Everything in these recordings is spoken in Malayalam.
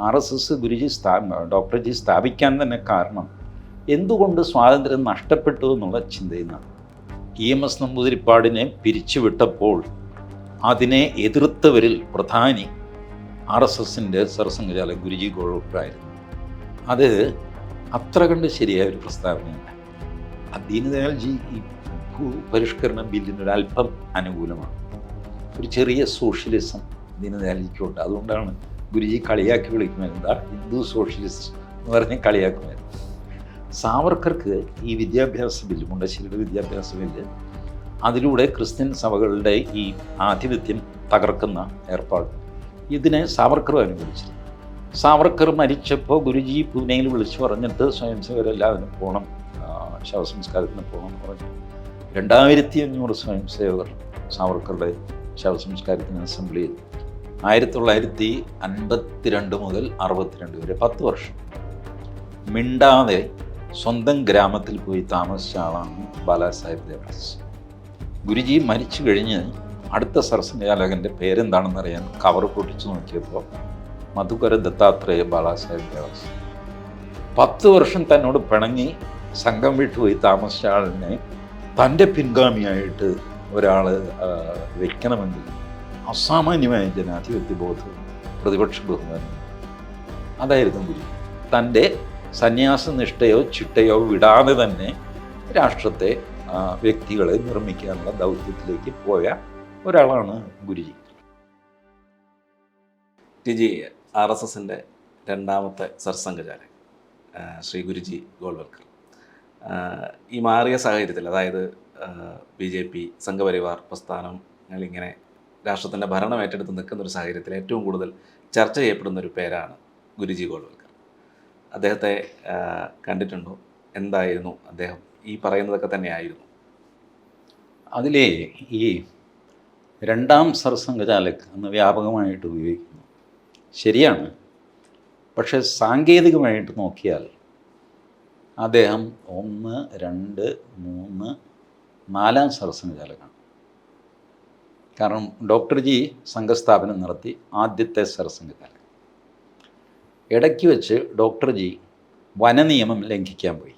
ആർ എസ് എസ് ഗുരുജി സ്ഥാ ഡോക്ടർജി സ്ഥാപിക്കാൻ തന്നെ കാരണം എന്തുകൊണ്ട് സ്വാതന്ത്ര്യം നഷ്ടപ്പെട്ടു എന്നുള്ള ചിന്തയിൽ നിന്നാണ് ഇ എം എസ് നമ്പൂതിരിപ്പാടിനെ പിരിച്ചുവിട്ടപ്പോൾ അതിനെ എതിർത്തവരിൽ പ്രധാനി ആർ എസ് എസിന്റെ സർസംഘചാലകൻ ഗുരുജി ഗോൾവക്കറായിരുന്നു അത് അത്ര കണ്ട് ശരിയായ ഒരു പ്രസ്താവനയല്ല. ദീനദയാൽജി ഈ ഭൂപരിഷ്കരണ ബില്ലിന് അല്പം അനുകൂലമാണ്. ഒരു ചെറിയ സോഷ്യലിസം ദീനദയാൽജിക്കുണ്ട് അതുകൊണ്ടാണ് ഗുരുജി കളിയാക്കി വിളിക്കുമായിരുന്നു എന്താ? ഹിന്ദു സോഷ്യലിസ്റ്റ് എന്ന് പറഞ്ഞ് കളിയാക്കുമായിരുന്നു സാവർക്കർക്ക് ഈ വിദ്യാഭ്യാസ ബില്ല് മുണ്ടശ്ശേരിയുടെ വിദ്യാഭ്യാസ ബില്ല് അതിലൂടെ ക്രിസ്ത്യൻ സഭകളുടെ ഈ ആധിപത്യം തകർക്കുന്ന ഏർപ്പാട്. ഇതിനെ സാവർക്കർ അനുകൂലിച്ചിരുന്നു. സാവർക്കർ മരിച്ചപ്പോൾ ഗുരുജി പൂനെയിൽ വിളിച്ചു പറഞ്ഞിട്ട് സ്വയം സേവരെല്ലാവരും പോകണം ശവസംസ്കാരത്തിന് പോകണം എന്ന് പറഞ്ഞു. രണ്ടായിരത്തി അഞ്ഞൂറ് സ്വയം സേവകർ സാവർക്കറുടെ ശവസംസ്കാരത്തിന് അസംബ്ലി ചെയ്തു ആയിരത്തി തൊള്ളായിരത്തി അൻപത്തിരണ്ട് മുതൽ അറുപത്തിരണ്ട് വരെ പത്ത് വർഷം. മിണ്ടാതെ സ്വന്തം ഗ്രാമത്തിൽ പോയി താമസിച്ച ആളാണ് ബാലാസാഹിബ് ദേവദാസ്. ഗുരുജി മരിച്ചു കഴിഞ്ഞ് അടുത്ത സർസംഘചാലകന്റെ പേരെന്താണെന്ന് അറിയാൻ കവർ പൊട്ടിച്ചു നോക്കിയപ്പോൾ മധുകര ദത്താത്രേയ ബാലാസാഹിബ് ദേവദാസ്. പത്ത് വർഷം തന്നോട് പിണങ്ങി സംഘം വിട്ടുപോയി താമസിച്ച ആളിനെ തന്റെ പിൻഗാമിയായിട്ട് ഒരാൾ വെക്കണമെങ്കിൽ അസാമാന്യമായ ജനാധിപത്യ ബോധവും പ്രതിപക്ഷ ബഹുമാനവും. അതായിരുന്നു ഗുരു. തന്റെ സന്യാസ നിഷ്ഠയോ ചിട്ടയോ വിടാതെ തന്നെ രാഷ്ട്രത്തെ വ്യക്തികളെ നിർമ്മിക്കാനുള്ള ദൗത്യത്തിലേക്ക് പോയ ഒരാളാണ് ഗുരുജി. ടിജി ആർ എസ് എസിന്റെ രണ്ടാമത്തെ സർസംഘചാലകൻ ആ, ശ്രീ ഗുരുജി ഗോൾവൽക്കർ. ഈ മാറിയ സാഹചര്യത്തിൽ അതായത് ബി ജെ പി സംഘപരിവാർ പ്രസ്ഥാനം ഇങ്ങനെ രാഷ്ട്രത്തിന്റെ ഭരണം ഏറ്റെടുത്ത് നിൽക്കുന്ന ഒരു സാഹചര്യത്തിൽ ഏറ്റവും കൂടുതൽ ചർച്ച ചെയ്യപ്പെടുന്ന ഒരു പേരാണ് ഗുരുജി ഗോൾവൽക്കർ. അദ്ദേഹത്തെ കണ്ടിട്ടുണ്ടോ? എന്തായിരുന്നു അദ്ദേഹം? ഈ പറയുന്നതൊക്കെ തന്നെയായിരുന്നു. അതിലേ ഈ രണ്ടാം സർസംഘചാലക് എന്ന് വ്യാപകമായിട്ട് ഉപയോഗിക്കുന്നു. ശരിയാണ്. പക്ഷേ സാങ്കേതികമായിട്ട് നോക്കിയാൽ അദ്ദേഹം ഒന്ന് രണ്ട് മൂന്ന് നാലാം സർസംഘചാലകാണ്. കാരണം ഡോക്ടർ ജി സംഘസ്ഥാപനം നടത്തി ആദ്യത്തെ സരസംഘകാലം ഇടയ്ക്ക് വെച്ച് ഡോക്ടർ ജി വനനിയമം ലംഘിക്കാൻ പോയി.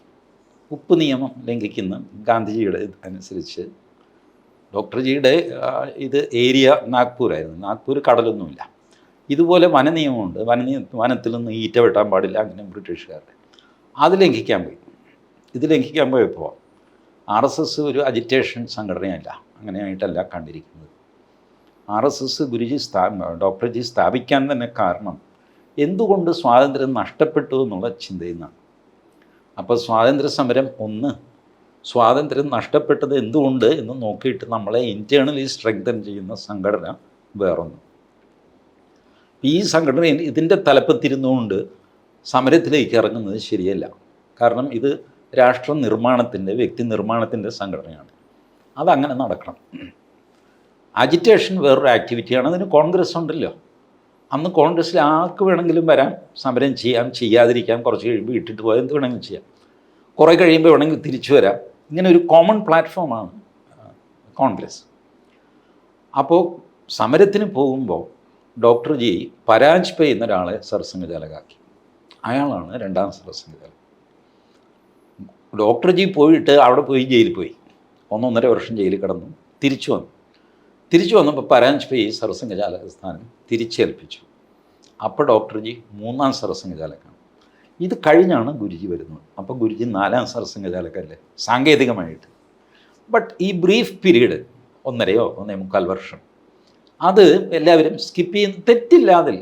ഉപ്പ് നിയമം ലംഘിക്കുന്ന ഗാന്ധിജിയുടെ അനുസരിച്ച് ഡോക്ടർ ജിയുടെ ഇത് ഏരിയ നാഗ്പൂരായിരുന്നു. നാഗ്പൂർ കടലൊന്നുമില്ല. ഇതുപോലെ വനനിയമമുണ്ട്. വനനിയ വനത്തിൽ നിന്ന് ഈറ്റ വെട്ടാൻ പാടില്ല അങ്ങനെ ബ്രിട്ടീഷുകാരുടെ. അത് ലംഘിക്കാൻ പോയി. ഇത് ലംഘിക്കാൻ പോയപ്പോൾ ആർ എസ് എസ് ഒരു അജിറ്റേഷൻ സംഘടനയല്ല. അങ്ങനെയായിട്ടല്ല കണ്ടിരിക്കുന്നത്. ആർ എസ് എസ് ഗുരുജി സ്ഥാ ഡോക്ടർ ജി സ്ഥാപിക്കാൻ തന്നെ കാരണം എന്തുകൊണ്ട് സ്വാതന്ത്ര്യം നഷ്ടപ്പെട്ടു എന്നുള്ള ചിന്തയിൽ നിന്നാണ് അപ്പോൾ സ്വാതന്ത്ര്യ സമരം ഒന്ന് സ്വാതന്ത്ര്യം നഷ്ടപ്പെട്ടത് എന്തുകൊണ്ട് എന്ന് നോക്കിയിട്ട് നമ്മളെ ഇന്റേർണലി സ്ട്രെങ്തൻ ചെയ്യുന്ന സംഘടന വേറൊന്ന്. ഈ സംഘടന ഇതിന്റെ തലപ്പത്തിരുന്നുകൊണ്ട് സമരത്തിലേക്ക് ഇറങ്ങുന്നത് ശരിയല്ല. കാരണം ഇത് രാഷ്ട്ര നിർമ്മാണത്തിന്റെ വ്യക്തി നിർമ്മാണത്തിന്റെ സംഘടനയാണ്. അതങ്ങനെ നടക്കണം. അജിറ്റേഷൻ വേറൊരു ആക്ടിവിറ്റിയാണ് അതിന് കോൺഗ്രസ് ഉണ്ടല്ലോ. അന്ന് കോൺഗ്രസ്സിൽ ആർക്ക് വേണമെങ്കിലും വരാം. സമരം ചെയ്യാം ചെയ്യാതിരിക്കാം. കുറച്ച് കഴിയുമ്പോൾ ഇട്ടിട്ട് പോയാൽ എന്ത് വേണമെങ്കിലും ചെയ്യാം. കുറേ കഴിയുമ്പോൾ വേണമെങ്കിൽ തിരിച്ചു വരാം. ഇങ്ങനെ ഒരു കോമൺ പ്ലാറ്റ്ഫോമാണ് കോൺഗ്രസ്. അപ്പോൾ സമരത്തിന് പോകുമ്പോൾ ഡോക്ടർ ജി പരാജ്പേ എന്നൊരാളെ സർസംഘചാലകാക്കി അയാളാണ് രണ്ടാം സർസംഘചാലകൻ. ഡോക്ടർ ജി പോയിട്ട് അവിടെ പോയി ജയിലിൽ പോയി. ഒന്നൊന്നര വർഷം ജയിലിൽ കിടന്നു. തിരിച്ചു വന്നു. തിരിച്ചു വന്നപ്പോൾ പരാഞ്ച്പേ ഈ സർസംഘചാലക സ്ഥാനം തിരിച്ചേൽപ്പിച്ചു. അപ്പോൾ ഡോക്ടർജി മൂന്നാം സർവസംഘചാലക്കാണ് ഇത് കഴിഞ്ഞാണ് ഗുരുജി വരുന്നത്. അപ്പോൾ ഗുരുജി നാലാം സർവസംഘചാലക്കല്ലേ സാങ്കേതികമായിട്ട്. ബട്ട് ഈ ബ്രീഫ് പീരീഡ് ഒന്നരയോ ഒന്നേ മുക്കാൽ വർഷം അത് എല്ലാവരും സ്കിപ്പ് ചെയ്യുന്ന. തെറ്റില്ലാതിൽ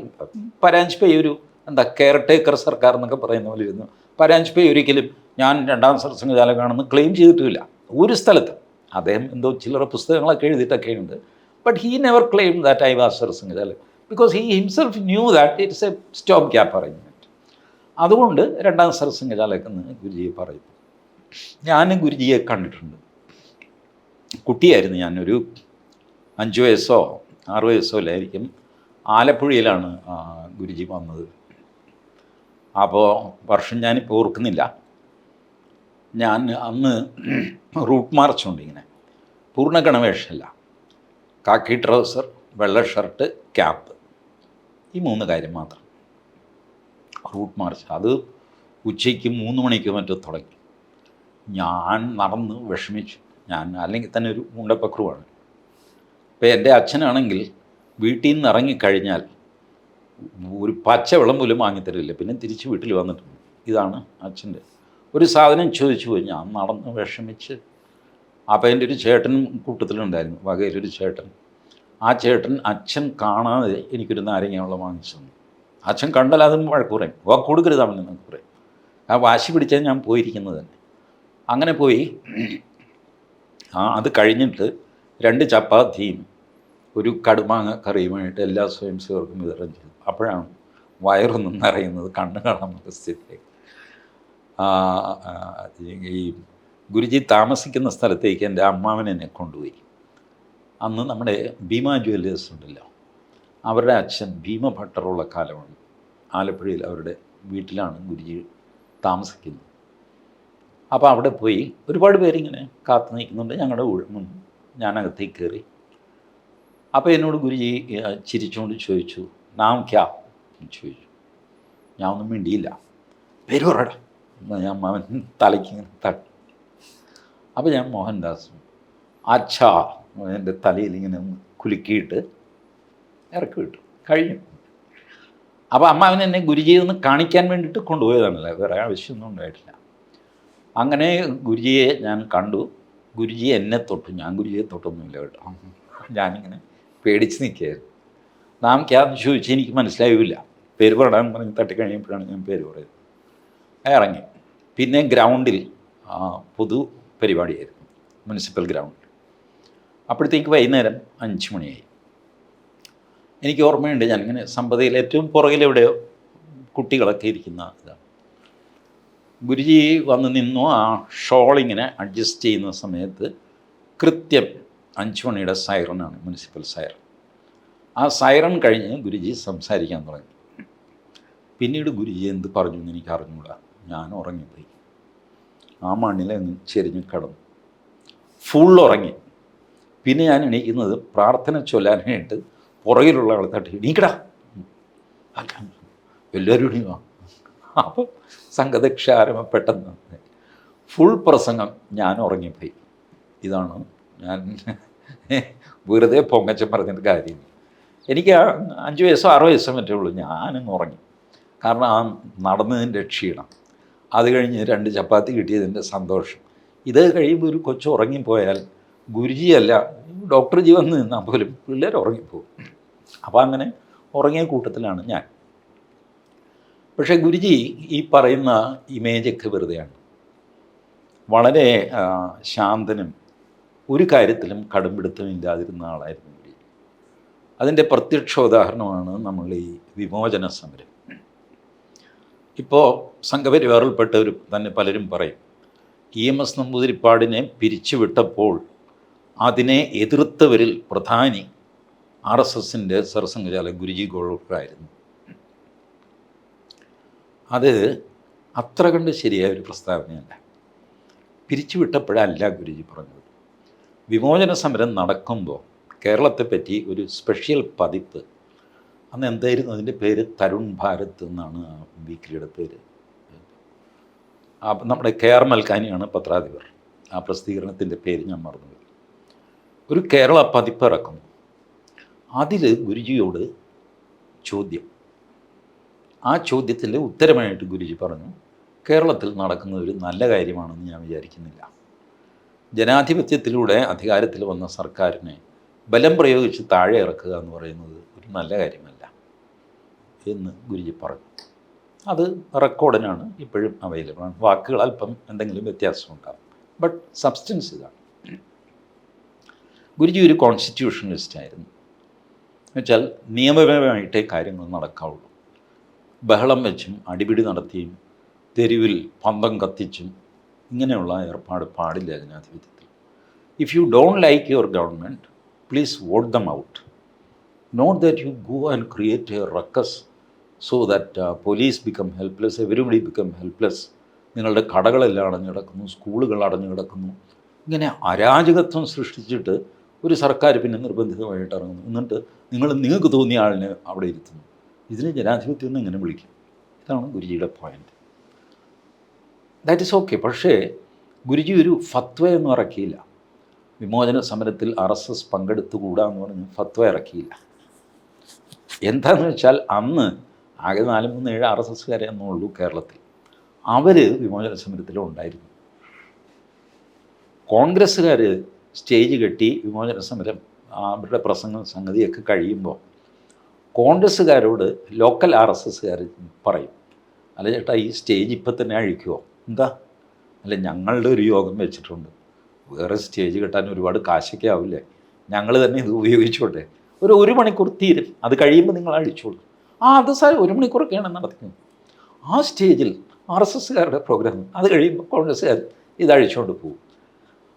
പരാഞ്ച്പേ ഒരു എന്താ കെയർ ടേക്കർ സർക്കാർ എന്നൊക്കെ പറയുന്ന പോലെ ഇരുന്നു. പരാഞ്ച്പേ ഒരിക്കലും ഞാൻ രണ്ടാം സർസംഘചാലകാണെന്ന് ക്ലെയിം ചെയ്തിട്ടില്ല. ഒരു സ്ഥലത്ത്. അദ്ദേഹം എന്തോ ചില്ലറ പുസ്തകങ്ങളൊക്കെ എഴുതിയിട്ടൊക്കെ but he never claim that I was സർസംഘചാലകൻ because he himself knew that it's a stop gap arrangement അതുകൊണ്ട് രണ്ടാം സർസംഘചാലകെന്ന് ഗുരുജിയെ പറയും. ഞാൻ ഗുരുജിയെ കണ്ടിട്ടുണ്ട്. കുട്ടിയായിരുന്നു ഞാനൊരു അഞ്ച് വയസ്സോ ആറ് വയസ്സോ അല്ലായിരിക്കും ആലപ്പുഴയിലാണ് ഗുരുജി വന്നത്. അപ്പോൾ വർഷം ഞാനിപ്പോൾ ഓർക്കുന്നില്ല. ഞാൻ അന്ന് റൂട്ട് മാർച്ചുണ്ട് ഇങ്ങനെ. പൂർണ ഗണവേഷമല്ല കാക്കി ട്രൗസർ വെള്ള ഷർട്ട് ക്യാപ്പ് ഈ മൂന്ന് കാര്യം മാത്രം. Route march. അത് ഉച്ചയ്ക്ക് മൂന്ന് മണിക്ക് മറ്റോ തുടങ്ങി. ഞാൻ നടന്ന് വിഷമിച്ചു. ഞാൻ അല്ലെങ്കിൽ തന്നെ ഒരു മുണ്ടപ്പക്രുവാണ് അപ്പോൾ എന്റെ അച്ഛനാണെങ്കിൽ വീട്ടിൽ നിന്ന് ഇറങ്ങിക്കഴിഞ്ഞാൽ ഒരു പച്ച വെള്ളം പോലും വാങ്ങിത്തരില്ല പിന്നെ തിരിച്ച് വീട്ടിൽ വന്നിട്ടുണ്ട്. ഇതാണ് അച്ഛന്റെ. ഒരു സാധനം ചോദിച്ചു ഞാൻ നടന്ന് വിഷമിച്ച് അപ്പോൾ എന്റെ ഒരു ചേട്ടനും കൂട്ടത്തിലുണ്ടായിരുന്നു വകയിലൊരു ചേട്ടൻ. ആ ചേട്ടൻ അച്ഛൻ കാണാതെ എനിക്കൊരു നാരങ്ങ വെള്ളം വാങ്ങിച്ചു തന്നു. അച്ഛൻ കണ്ടാൽ അതും വഴക്ക് പറയും വാ കൊടുക്കരുത് അവൻ എന്നൊക്കെ പറയും. ആ വാശി പിടിച്ചാൽ ഞാൻ പോയിരിക്കുന്നത് തന്നെ. അങ്ങനെ പോയി ആ അത് കഴിഞ്ഞിട്ട് രണ്ട് ചപ്പാത്തിയും ഒരു കടുമാങ്ങ കറിയുമായിട്ട് എല്ലാ സ്വയം സേവർക്കും വിതരണം ചെയ്തു. അപ്പോഴാണ് വയറൊന്നും നിറയുന്നത് കണ്ണ് കാണാൻ ആ, ഈ ഗുരുജി താമസിക്കുന്ന സ്ഥലത്തേക്ക് എന്റെ അമ്മാവൻ എന്നെ കൊണ്ടുപോയി. അന്ന് നമ്മുടെ ഭീമ ജ്വല്ലേഴ്സ് ഉണ്ടല്ലോ അവരുടെ അച്ഛൻ ഭീമ ഭട്ടറുള്ള കാലമാണ്. ആലപ്പുഴയിൽ അവരുടെ വീട്ടിലാണ് ഗുരുജി താമസിക്കുന്നത്. അപ്പോൾ അവിടെ പോയി ഒരുപാട് പേരിങ്ങനെ കാത്തു നിൽക്കുന്നുണ്ട്. ഞങ്ങളുടെ ഊഴം ഞാനകത്തേക്ക് കയറി. അപ്പോൾ എന്നോട് ഗുരുജി ചിരിച്ചുകൊണ്ട് ചോദിച്ചു നാം ക്യാ? ചോദിച്ചു. ഞാൻ ഒന്നും മിണ്ടിയില്ല. പേര് പറയടാ ഞാൻ അവൻ തലയ്ക്ക് ഇങ്ങനെ തട്ടി അപ്പോൾ ഞാൻ മോഹൻദാസ് അച്ഛാ എന്റെ തലയിൽ ഇങ്ങനെ കുലുക്കിയിട്ട് ഇറക്കി വിട്ടു. കഴിഞ്ഞു. അപ്പോൾ അമ്മ അവൻ എന്നെ ഗുരുജിയിൽ നിന്ന് കാണിക്കാൻ വേണ്ടിയിട്ട് കൊണ്ടുപോയതാണല്ലേ. വേറെ ആവശ്യമൊന്നും ഉണ്ടായിട്ടില്ല. അങ്ങനെ ഗുരുജിയെ ഞാൻ കണ്ടു. ഗുരുജി എന്നെ തൊട്ടു. ഞാൻ ഗുരുജിയെ തൊട്ടൊന്നുമില്ല കേട്ടോ. ഞാനിങ്ങനെ പേടിച്ച് നിൽക്കുകയായിരുന്നു. നാം ക്യാബ് ചോദിച്ച് എനിക്ക് മനസ്സിലായില്ല. പേര് പറയാൻ പറഞ്ഞ് തട്ടിക്കഴിഞ്ഞപ്പോഴാണ് ഞാൻ പേര് പറയുന്നത്. ഇറങ്ങി. പിന്നെ ഗ്രൗണ്ടിൽ പൊതു പരിപാടിയായിരുന്നു മുനിസിപ്പൽ ഗ്രൗണ്ടിൽ അപ്പോഴത്തേക്ക് വൈകുന്നേരം അഞ്ച് മണിയായി. എനിക്ക് ഓർമ്മയുണ്ട് ഞാനിങ്ങനെ സമ്പതിയിൽ ഏറ്റവും പുറകിലെവിടെയോ കുട്ടികളൊക്കെ ഇരിക്കുന്ന ഇതാണ്. ഗുരുജി വന്ന് നിന്നു ആ ഷോളിങ്ങിനെ അഡ്ജസ്റ്റ് ചെയ്യുന്ന സമയത്ത് കൃത്യം അഞ്ച് മണിയുടെ സൈറണാണ് മുനിസിപ്പൽ സൈറൺ ആ സൈറൺ കഴിഞ്ഞ് ഗുരുജി സംസാരിക്കാൻ തുടങ്ങി. പിന്നീട് ഗുരുജി എന്ത് പറഞ്ഞു എന്ന് എനിക്ക് അറിഞ്ഞൂടാ. ഞാൻ ഉറങ്ങിപ്പോയി. ആ മണ്ണിൽ അങ്ങ് ചെരിഞ്ഞ് കിടന്നു. ഫുൾ ഉറങ്ങി പിന്നെ ഞാൻ എണീക്കുന്നത് പ്രാർത്ഥന ചൊല്ലാനായിട്ട് പുറകിലുള്ള ആൾ തട്ടി എണീക്കടാ. എല്ലാവരും എണീവാ അപ്പോൾ സംഗതക്ഷാരമ പെട്ടെന്ന്. ഫുൾ പ്രസംഗം ഞാൻ ഉറങ്ങിപ്പോയി. ഇതാണ് ഞാൻ വെറുതെ പൊങ്ങച്ചം പറഞ്ഞിട്ട് കാര്യം. എനിക്ക് അഞ്ച് വയസ്സോ ആറ് വയസ്സോ മറ്റേ ഉള്ളൂ. ഞാനങ്ങ് ഉറങ്ങി. കാരണം ആ നടന്നതിന്റെ ക്ഷീണം. അത് കഴിഞ്ഞ് രണ്ട് ചപ്പാത്തി കിട്ടിയതിന്റെ സന്തോഷം. ഇത് കഴിയുമ്പോൾ ഒരു കൊച്ചു ഉറങ്ങിപ്പോയാൽ ഗുരുജിയല്ല ഡോക്ടർ ജി വന്ന് നിന്നാൽ പോലും പിള്ളേർ ഉറങ്ങിപ്പോകും. അപ്പോൾ അങ്ങനെ ഉറങ്ങിയ കൂട്ടത്തിലാണ് ഞാൻ. പക്ഷേ ഗുരുജി ഈ പറയുന്ന ഇമേജൊക്കെ വെറുതെയാണ്. വളരെ ശാന്തനും ഒരു കാര്യത്തിലും കടുംപിടുത്തമില്ലാതിരുന്ന ആളായിരുന്നു ഗുരുജി. അതിന്റെ പ്രത്യക്ഷോദാഹരണമാണ് നമ്മൾ ഈ വിമോചന സമരം. ഇപ്പോൾ സംഘപരിവാറിൽപ്പെട്ടവർ തന്നെ പലരും പറയും ഇ എം എസ് നമ്പൂതിരിപ്പാടിനെ പിരിച്ചുവിട്ടപ്പോൾ അതിനെ എതിർത്തവരിൽ പ്രധാനി ആർ എസ് എസിന്റെ സർസംഘചാല ഗുരുജി ഗോൾക്കായിരുന്നു അത് അത്ര കണ്ട് ശരിയായ ഒരു പ്രസ്താവനയല്ല. പിരിച്ചുവിട്ടപ്പോഴല്ല ഗുരുജി പറഞ്ഞത്. വിമോചന സമരം നടക്കുമ്പോൾ കേരളത്തെപ്പറ്റി ഒരു സ്പെഷ്യൽ പതിപ്പ് അന്ന് എന്തായിരുന്നു അതിന്റെ പേര്? തരുൺ ഭാരത് എന്നാണ് ആ വീക്കിലിയുടെ പേര്. ആ നമ്മുടെ കെ ആർ മൽക്കാനിയാണ് പത്രാധിപർ. ആ പ്രസിദ്ധീകരണത്തിന്റെ പേര് ഞാൻ മറന്നുപോയി. ഒരു കേരള പതിപ്പ് ഇറക്കുന്നു അതിൽ ഗുരുജിയോട് ചോദ്യം. ആ ചോദ്യത്തിന്റെ ഉത്തരമായിട്ട് ഗുരുജി പറഞ്ഞു കേരളത്തിൽ നടക്കുന്ന ഒരു നല്ല കാര്യമാണെന്ന് ഞാൻ വിചാരിക്കുന്നില്ല. ജനാധിപത്യത്തിലൂടെ അധികാരത്തിൽ വന്ന സർക്കാരിനെ ബലം പ്രയോഗിച്ച് താഴെ ഇറക്കുക എന്ന് പറയുന്നത് ഒരു നല്ല കാര്യമല്ല എന്ന് ഗുരുജി പറഞ്ഞു. അത് റെക്കോർഡിനാണ് ഇപ്പോഴും അവൈലബിൾ ആണ്. വാക്കുകൾ അല്പം എന്തെങ്കിലും വ്യത്യാസം ഉണ്ടാകും ബട്ട് സബ്സ്റ്റൻസ് ഇതാണ്. ഗുരുജി ഒരു കോൺസ്റ്റിറ്റ്യൂഷണലിസ്റ്റ് ആയിരുന്നു. എന്നുവെച്ചാൽ നിയമപരമായിട്ടേ കാര്യങ്ങൾ നടക്കാവുള്ളൂ. ബഹളം വെച്ചും അടിപിടി നടത്തിയും തെരുവിൽ പന്തം കത്തിച്ചും ഇങ്ങനെയുള്ള ഏർപ്പാട് പാടില്ല ജനാധിപത്യത്തിൽ if you don't like your government please vote them out not that you go and create a ruckus so that police become helpless everybody become helpless നിങ്ങളുടെ കടകളെല്ലാം അടഞ്ഞു കിടക്കുന്നു സ്കൂളുകൾ അടഞ്ഞു കിടക്കുന്നു ഇങ്ങനെ അരാജകത്വം സൃഷ്ടിച്ചിട്ട് ഒരു സർക്കാർ പിന്നെ നിർബന്ധിതമായിട്ട് ഇറങ്ങുന്നു. എന്നിട്ട് നിങ്ങൾ നിങ്ങൾക്ക് തോന്നിയ ആളിനെ അവിടെ ഇരുത്തുന്നു. ഇതിന് ജനാധിപത്യം എന്ന് ഇങ്ങനെ വിളിക്കും? ഇതാണ് ഗുരുജിയുടെ പോയിന്റ് ദാറ്റ് ഈസ് ഓക്കെ പക്ഷേ ഗുരുജി ഒരു ഫത്വ ഒന്നും ഇറക്കിയില്ല വിമോചന സമരത്തിൽ ആർ എസ് എസ് പങ്കെടുത്തുകൂടാ എന്ന് പറഞ്ഞ് ഫത്വ ഇറക്കിയില്ല. എന്താണെന്ന് വെച്ചാൽ അന്ന് ആകെ നാല് മൂന്ന് ഏഴ് ആർ എസ് എസ്കാരെ എന്നുള്ളൂ കേരളത്തിൽ. അവർ വിമോചന സമരത്തിലും ഉണ്ടായിരുന്നു. കോൺഗ്രസ്സുകാർ സ്റ്റേജ് കെട്ടി വിമോചന സമരം അവരുടെ പ്രസംഗം സംഗതിയൊക്കെ കഴിയുമ്പോൾ കോൺഗ്രസ്സുകാരോട് ലോക്കൽ ആർ എസ് എസ്സുകാർ പറയും അല്ല ചേട്ടാ ഈ സ്റ്റേജ് ഇപ്പം തന്നെ അഴിക്കുമോ എന്താ? അല്ല ഞങ്ങളുടെ ഒരു യോഗം വെച്ചിട്ടുണ്ട്. വേറെ സ്റ്റേജ് കെട്ടാൻ ഒരുപാട് കാശൊക്കെ ആവില്ലേ? ഞങ്ങൾ തന്നെ ഇത് ഉപയോഗിച്ചോട്ടെ. ഒരു ഒരു മണിക്കൂർ തീരും അത് കഴിയുമ്പോൾ നിങ്ങൾ അഴിച്ചോളൂ ആ അത് സാർ ഒരു മണിക്കൂറൊക്കെയാണ് നടക്കുന്നത് ആ സ്റ്റേജിൽ ആർ എസ് എസ്സുകാരുടെ പ്രോഗ്രാം അത് കഴിയുമ്പോൾ കോൺഗ്രസ്സുകാർ ഇത് അഴിച്ചുകൊണ്ട് പോകും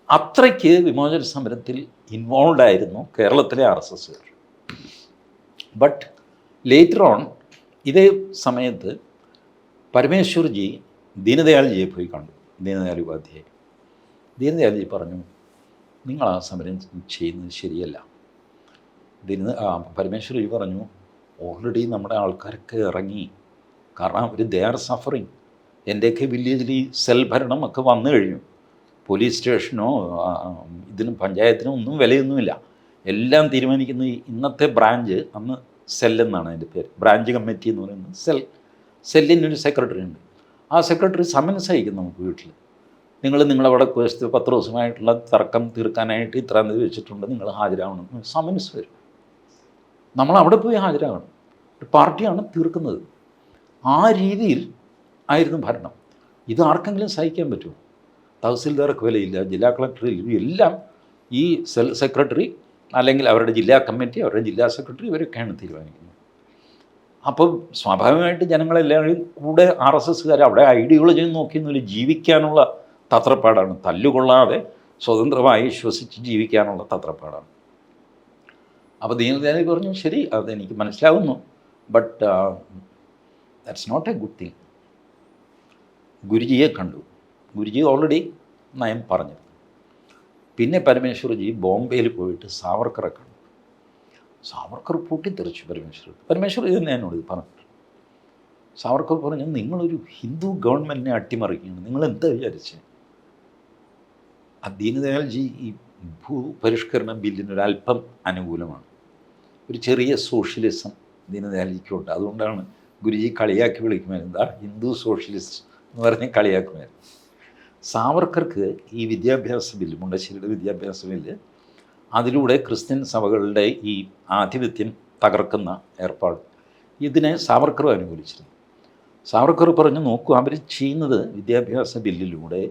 അത്രയ്ക്ക് വിമോചന സമരത്തിൽ ഇൻവോൾവ് ആയിരുന്നു കേരളത്തിലെ ആർ എസ് എസ്സുകാർ ബട്ട് ലേറ്റർ ഓൺ ഇതേ സമയത്ത് പരമേശ്വർജി ദീനദയാൽജിയെ പോയി കണ്ടു. ദീനദയാൽ ഉപാധ്യായ ദീനദയാൽജി പറഞ്ഞു നിങ്ങൾ ആ സമരം ചെയ്യുന്നത് ശരിയല്ല. ദീന പരമേശ്വരി പറഞ്ഞു ഓൾറെഡി നമ്മുടെ ആൾക്കാരൊക്കെ ഇറങ്ങി. കാരണം അവർ ദേ ആർ സഫറിങ് എന്റെയൊക്കെ വില്ലേജിൽ ഈ സെൽ ഭരണം ഒക്കെ വന്നു കഴിഞ്ഞു. പോലീസ് സ്റ്റേഷനോ ഇതിനും പഞ്ചായത്തിനോ ഒന്നും വിലയൊന്നുമില്ല. എല്ലാം തീരുമാനിക്കുന്ന ഇന്നത്തെ ബ്രാഞ്ച് അന്ന് സെല്ലെന്നാണ് അതിന്റെ പേര്. ബ്രാഞ്ച് കമ്മിറ്റി എന്ന് പറയുന്നത് സെൽ സെല്ലിനൊരു സെക്രട്ടറി ഉണ്ട്. ആ സെക്രട്ടറി സമൻസ് അയക്കും നമുക്ക് വീട്ടിൽ നിങ്ങൾ നിങ്ങളവിടെ ക്വസ്റ്റ് പത്ത് ദിവസമായിട്ടുള്ള തർക്കം തീർക്കാനായിട്ട് ഇത്ര തീയതി വെച്ചിട്ടുണ്ട് നിങ്ങൾ ഹാജരാവണം. സമൻസ് വരും. നമ്മൾ അവിടെ പോയി ഹാജരാകണം. ഒരു പാർട്ടിയാണ് തീർക്കുന്നത്. ആ രീതിയിൽ ആയിരുന്നു ഭരണം. ഇത് ആർക്കെങ്കിലും സഹിക്കാൻ പറ്റുമോ? തഹസിൽദാർക്ക് വിലയില്ല ജില്ലാ കളക്ടർ എല്ലാം ഈ സെൽ സെക്രട്ടറി അല്ലെങ്കിൽ അവരുടെ ജില്ലാ കമ്മിറ്റി അവരുടെ ജില്ലാ സെക്രട്ടറി ഇവരൊക്കെയാണ് തീരുമാനിക്കുന്നത്. അപ്പോൾ സ്വാഭാവികമായിട്ട് ജനങ്ങളെല്ലാവരും കൂടെ ആർ എസ് എസ്സുകാർ അവിടെ ഐഡിയോളജി നോക്കിയൊന്നുമില്ല ജീവിക്കാനുള്ള തത്രപ്പാടാണ്. തല്ലുകൊള്ളാതെ സ്വതന്ത്രമായി ശ്വസിച്ച് ജീവിക്കാനുള്ള തത്രപ്പാടാണ്. അപ്പോൾ ദീനദയാലി പറഞ്ഞു ശരി അതെനിക്ക് മനസ്സിലാവുന്നു. But that's not a good thing ഗുരുജിയെ കണ്ടു. ഗുരുജി ഓൾറെഡി നയം പറഞ്ഞു. പിന്നെ പരമേശ്വർജി ബോംബെയിൽ പോയിട്ട് സാവർക്കറെ കണ്ടു. സാവർക്കർ പൊട്ടിത്തെറിച്ചു പരമേശ്വർ. പരമേശ്വർ ഇത് എന്നോട് പറഞ്ഞു സാവർക്കർ പറഞ്ഞു നിങ്ങളൊരു ഹിന്ദു ഗവൺമെന്റിനെ അട്ടിമറിക്കുകയാണ്. നിങ്ങൾ എന്താ വിചാരിച്ചത് ആ ദീനദയാൽജി ഈ ഭൂപരിഷ്കരണ ബില്ലിനൊരല്പം അനുകൂലമാണ്. ഒരു ചെറിയ സോഷ്യലിസം ദീനദയാൽജിക്കുണ്ട് അതുകൊണ്ടാണ് ഗുരുജി കളിയാക്കി വിളിക്കുമായിരുന്നു എന്താ? ഹിന്ദു സോഷ്യലിസ്റ്റ് എന്ന് പറഞ്ഞ് കളിയാക്കുമായിരുന്നു സാവർക്കർക്ക് ഈ വിദ്യാഭ്യാസ ബില്ല് മുണ്ടശ്ശേരിയുടെ വിദ്യാഭ്യാസ ബില്ല് അതിലൂടെ ക്രിസ്ത്യൻ സഭകളുടെ ഈ ആധിപത്യം തകർക്കുന്ന ഏർപ്പാട്. ഇതിനെ സാവർക്കർ അനുകൂലിച്ചിരുന്നു. സാവർക്കർ പറഞ്ഞു നോക്കൂ അവർ ചെയ്യുന്നത് വിദ്യാഭ്യാസ ബില്ലിലൂടെ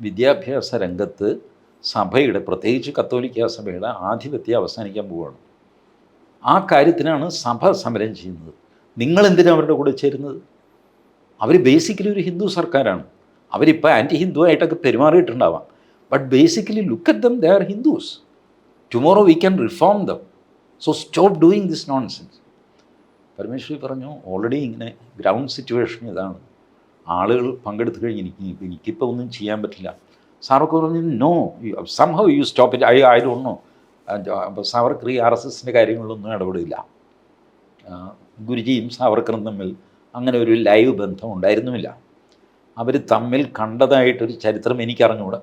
വിദ്യാഭ്യാസ രംഗത്ത് സഭയുടെ പ്രത്യേകിച്ച് കത്തോലിക്ക സഭയുടെ ആധിപത്യം അവസാനിക്കാൻ പോവുകയാണ്. ആ കാര്യത്തിനാണ് സഭ സമരം ചെയ്യുന്നത്. നിങ്ങൾ എന്തിനാണ് അവരുടെ കൂടെ ചേരുന്നത്? അവർ ബേസിക്കലി ഒരു ഹിന്ദു സർക്കാരാണ്. അവരിപ്പോൾ ആന്റി ഹിന്ദു ആയിട്ടൊക്കെ പെരുമാറിയിട്ടുണ്ടാവാം. But basically look at them they are Hindus tomorrow we can reform them so stop doing this nonsense Parameshwari പറഞ്ഞു ഓൾറെഡി ഇങ്ങനെ ഗ്രൗണ്ട് സിറ്റുവേഷൻ ഇതാണ്. ആളുകൾ പങ്കെടുത്തു കഴിഞ്ഞ് എനിക്ക് എനിക്കിപ്പോൾ ഒന്നും ചെയ്യാൻ പറ്റില്ല. സാറൊക്കെ പറഞ്ഞു no somehow you stop it I I don't know അപ്പോൾ സാവർക്കർ ഈ ആർ എസ് എസിന്റെ കാര്യങ്ങളിലൊന്നും ഇടപെടില്ല. ഗുരുജിയും സാവർക്കറും തമ്മിൽ അങ്ങനെ ഒരു ലൈവ് ബന്ധം ഉണ്ടായിരുന്നുമില്ല. അവർ തമ്മിൽ കണ്ടതായിട്ടൊരു ചരിത്രം എനിക്കറിഞ്ഞുകൂടാ